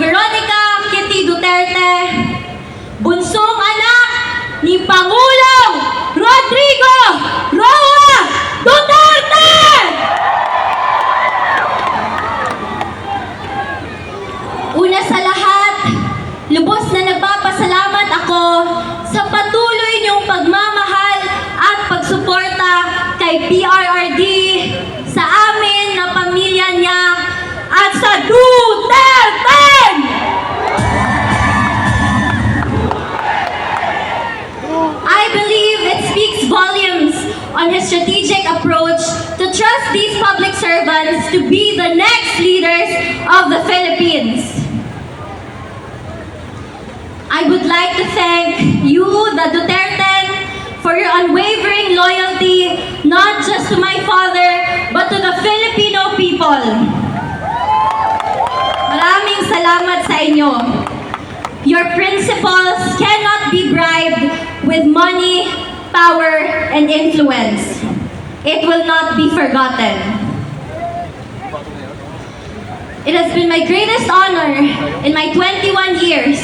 Veronica Kitty Duterte, bunsong anak ni Pangulong Rodrigo Roa Duterte! Una sa lahat, lubos na nagpapasalamat ako sa patuloy niyong pagmamahal at pagsuporta kay PRRD, strategic approach to trust these public servants to be the next leaders of the Philippines. I would like to thank you, the Duterte, for your unwavering loyalty, not just to my father, but to the Filipino people. Maraming salamat sa inyo. Your principles cannot be bribed with money, power, and influence. It will not be forgotten. It has been my greatest honor in my 21 years.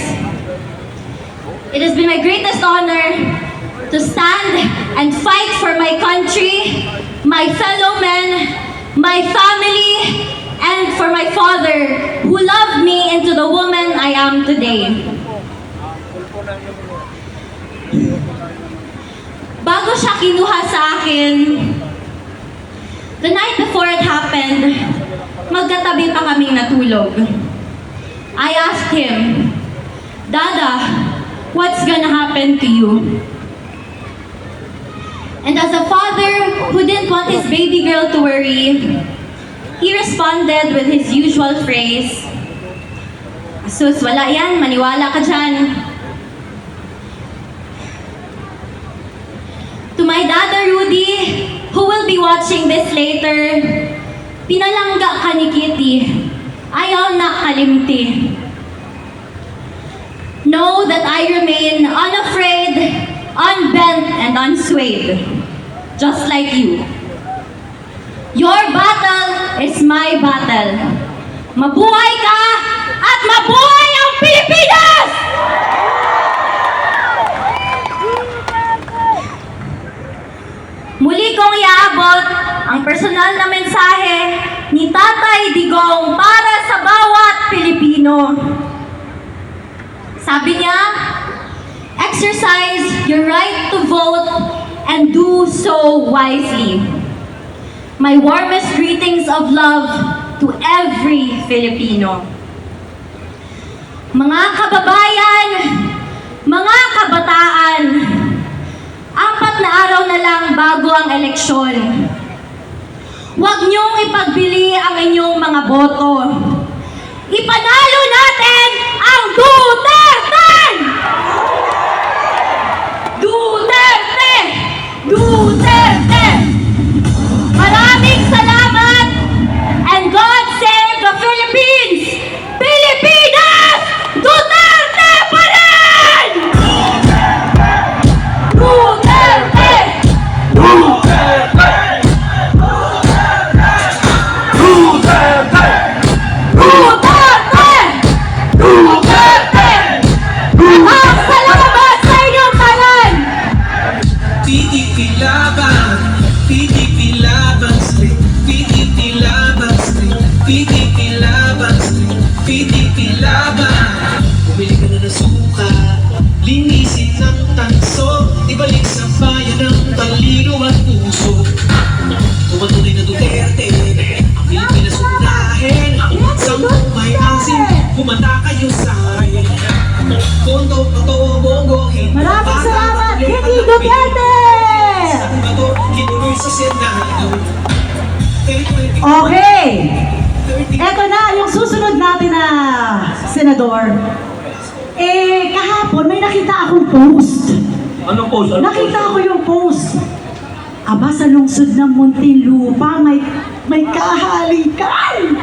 It has been my greatest honor to stand and fight for my country, my fellow men, my family, and for my father who loved me into the woman I am today. Bago siya kinuha sa akin, the night before it happened, magkatabi pa kaming natulog. I asked him, Dada, what's gonna happen to you? And as a father who didn't want his baby girl to worry, he responded with his usual phrase, Sus, wala yan, maniwala ka dyan. My dada Rudy, who will be watching this later, pinalangga ka ni Kitty, ayaw na kalimti. Know that I remain unafraid, unbent, and unswayed, just like you. Your battle is my battle. Mabuhay ka at mabuhay ang Pilipinas! Muli kong iaabot ang personal na mensahe ni Tatay Digong para sa bawat Pilipino. Sabi niya, exercise your right to vote and do so wisely. My warmest greetings of love to every Filipino. Mga kababayan, mga kabataan, apat na araw na lang bago ang eleksyon. Huwag niyong ipagbili ang inyong mga boto. PDP laban, PDP laban street, PDP laban street, PDP laban street, PDP laban. Bumili ka na ng suka, linisin ng tanso, ibalik sa bayan ng talino at puso. Tumatuloy na Duterte, ang Pilipinas unahin, sampung may asin, kumanta kayo sa akin. Kondo, koto, bongo, hindi Maraming salamat, ang Duterte! Okay. 30, Eto na yung susunod natin na senador. Eh, kahapon may nakita akong post. Anong post? Anong Nakita post? ko yung post. Aba, sa lungsod ng Muntinlupa, may, may kahalikan.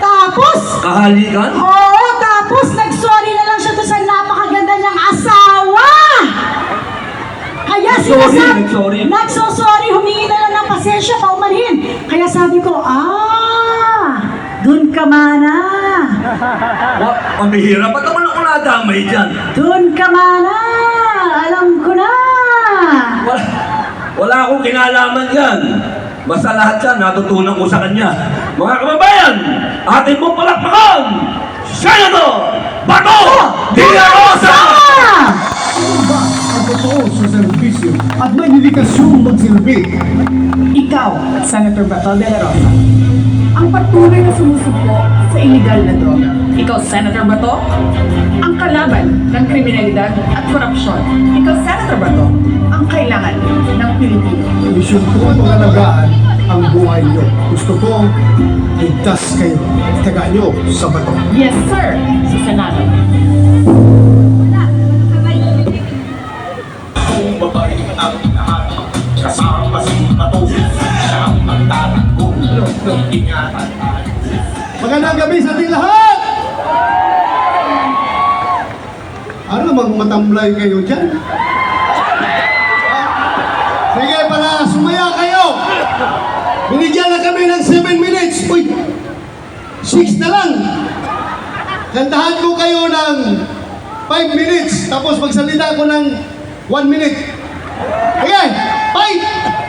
Tapos, Kahalikan? oo, Nagsosorry, humingi na lang ng pasensya, paumanhin. Kaya sabi ko, ah, dun ka mana. Wa, pambihira. Ba't naman ako nadamay dyan? Dun ka mana. Alam ko na. Wala, wala akong kinalaman yan. Basta lahat yan, natutunan ko sa kanya. Mga kababayan, ating pong palakpakan, Senator Bato de la Rosa! Ah! ang totoo sa serbisyo at may dedikasyong magsilbi. Ikaw, Senator Bato de la Rosa, ang patuloy na sumusupo sa illegal na droga. Ikaw, Senator Bato, ang kalaban ng kriminalidad at korupsyon. Ikaw, Senator Bato, ang kailangan ng Pilipino. Misyon ko pangalagaan ang buhay niyo. Gusto ko ligtas kayo. Taga niyo sa bato. Yes, sir, sa Senado. Magandang gabi sa ating lahat! Ano namang matamlay kayo dyan? Sige pala, sumaya kayo! Binigyan na kami ng 7 minutes. Uy! 6 na lang! Kantahan ko kayo ng 5 minutes, tapos magsalita ko ng 1 minute. Okay, fight!